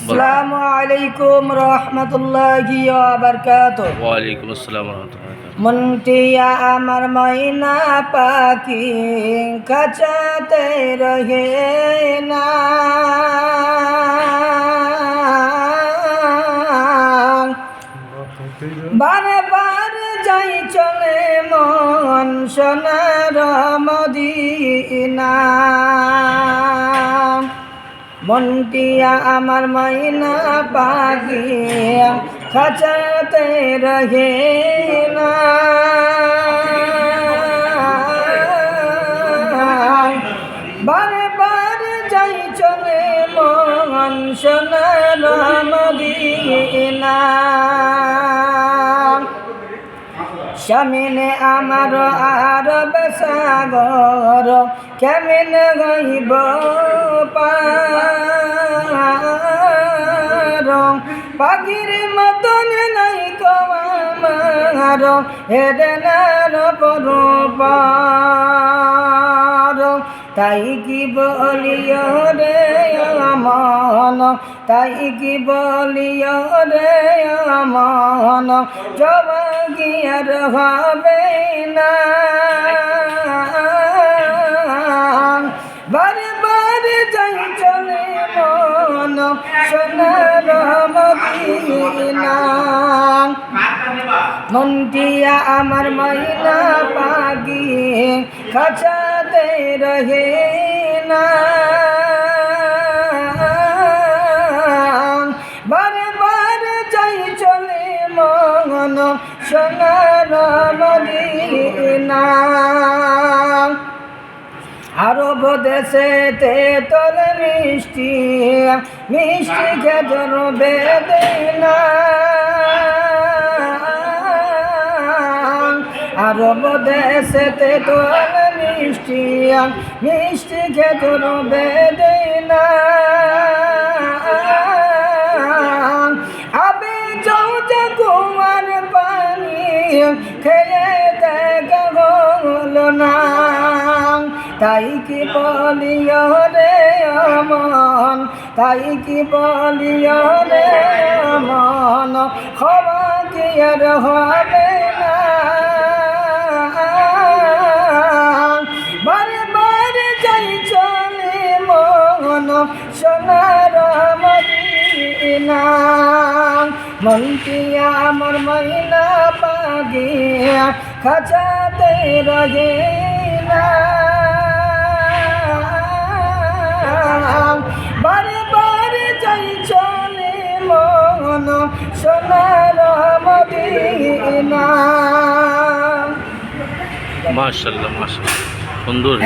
আসসালামু আলাইকুম রহমতুল্লাহি বারকাত ওয়ালাইকুম আসসালাম মন্টিয়া আমার ময়না পাখি কাচাতে রহে না। বারে বারে যাই চলে মন সোনার মদিনা। মন্টিয়া আমার মাইনা পাখি খাচাতে রহে না। বারে বারে যাই চলে মন সোনার মদিনা। সামিনে আমার আর বেসাগর কেমন গাইব পার? পাখির মতন নাই কমার হেডেনার পরপার। তাই কি বলিও রে মন তাই কি বলিও রে মন জবা গিয়ার হবে না। বারে বারে যাই চলে মন সোনার মন্টিয়া আমার মাইনা পাগি খাচাতে রহে না সোনার মদিনা আরব দেশেতে তোর মিষ্টি মিষ্টি খেতর বেদনা। আরব দেশেতে তোর মিষ্টি মিষ্টি আবে যাও যে কুমার পানি খেয়ে দেখা না। তাই কি বলিও রে মন তাই কি বলিও রে মন ক্ষমা কি আর হবে বারে বারে যাই চলে মন, সোনার মদিনা। মন্টিয়া আমার মহিলা পাগিয়া খাচাতে রহে না। বারে বারে যাই চলে মন সোনার মাশাল্লাহ মাশাল্লাহ। সুন্দর।